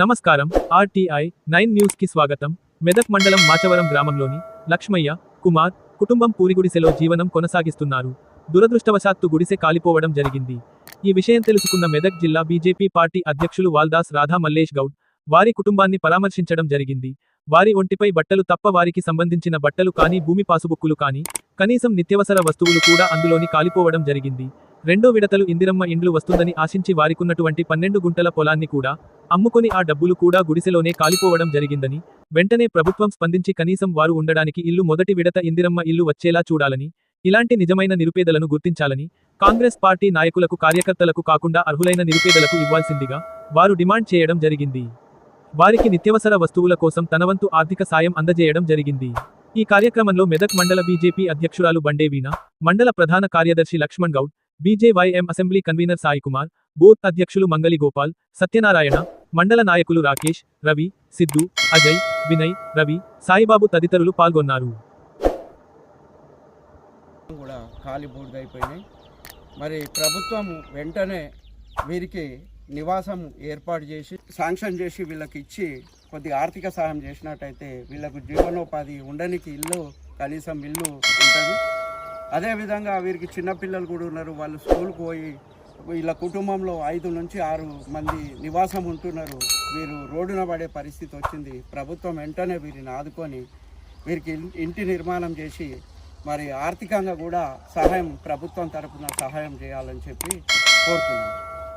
నమస్కారం RTI nine న్యూస్కి స్వాగతం. మెదక్ మండలం మాచవరం గ్రామంలోని లక్ష్మయ్య కుమార్ కుటుంబం పూరిగుడిసెలో జీవనం కొనసాగిస్తున్నారు. దురదృష్టవశాత్తు గుడిసె కాలిపోవడం జరిగింది. ఈ విషయం తెలుసుకున్న మెదక్ జిల్లా బీజేపీ పార్టీ అధ్యక్షులు వాల్దాస్ రాధా మల్లేష్ గౌడ్ వారి కుటుంబాన్ని పరామర్శించడం జరిగింది. వారి ఒంటిపై బట్టలు తప్ప వారికి సంబంధించిన బట్టలు కానీ భూమి పాసుబుక్కులు కానీ కనీసం నిత్యవసర వస్తువులు కూడా అందులోని కాలిపోవడం జరిగింది. రెండో విడతలు ఇందిరమ్మ ఇండ్లు వస్తుందని ఆశించి వారికున్నటువంటి పన్నెండు గుంటల పొలాన్ని కూడా అమ్ముకొని ఆ డబ్బులు కూడా గుడిసెలోనే కాలిపోవడం జరిగిందని వెంటనే ప్రభుత్వం స్పందించి కనీసం వారు ఉండడానికి ఇల్లు మొదటి విడత ఇందిరమ్మ ఇల్లు వచ్చేలా చూడాలని ఇలాంటి నిజమైన నిరుపేదలను గుర్తించాలని కాంగ్రెస్ పార్టీ నాయకులకు కార్యకర్తలకు కాకుండా అర్హులైన నిరుపేదలకు ఇవ్వాల్సిందిగా వారు డిమాండ్ చేయడం జరిగింది. వారికి నిత్యవసర వస్తువుల కోసం తనవంతు ఆర్థిక సాయం అందజేయడం జరిగింది. ఈ కార్యక్రమంలో మెదక్ మండల బీజేపీ అధ్యక్షురాలు బండేవీణ మండల ప్రధాన కార్యదర్శి Lakshman Goud BJYM assembly convener Sai Kumar booth అధ్యక్షులు మంగలి గోపాల్ సత్యనారాయణ మండల నాయకులు రాకేష్ రవి సిద్ధు అజయ్ వినయ్ రవి సాయిబాబు తదితరులు పాల్గొన్నారు. కూడా ఖాళీ బూడిదైపోయినాయి. మరి ప్రభుత్వం వెంటనే వీరికి నివాసం ఏర్పాటు చేసి శాంక్షన్ చేసి వీళ్ళకి ఇచ్చి కొద్దిగా ఆర్థిక సహాయం చేసినట్టయితే వీళ్ళకు జీవనోపాధి ఉండనికి ఇల్లు కనీసం ఇల్లు ఉంటుంది. అదేవిధంగా వీరికి చిన్నపిల్లలు కూడా ఉన్నారు. వాళ్ళు స్కూల్కి పోయి వీళ్ళ కుటుంబంలో ఐదు నుంచి ఆరు మంది నివాసం ఉంటున్నారు. వీరు రోడ్డున పడే పరిస్థితి వచ్చింది. ప్రభుత్వం వెంటనే వీరిని ఆదుకొని వీరికి ఇంటి నిర్మాణం చేసి మరి ఆర్థికంగా కూడా సహాయం ప్రభుత్వం తరఫున సహాయం చేయాలని చెప్పి కోరుతున్నాను.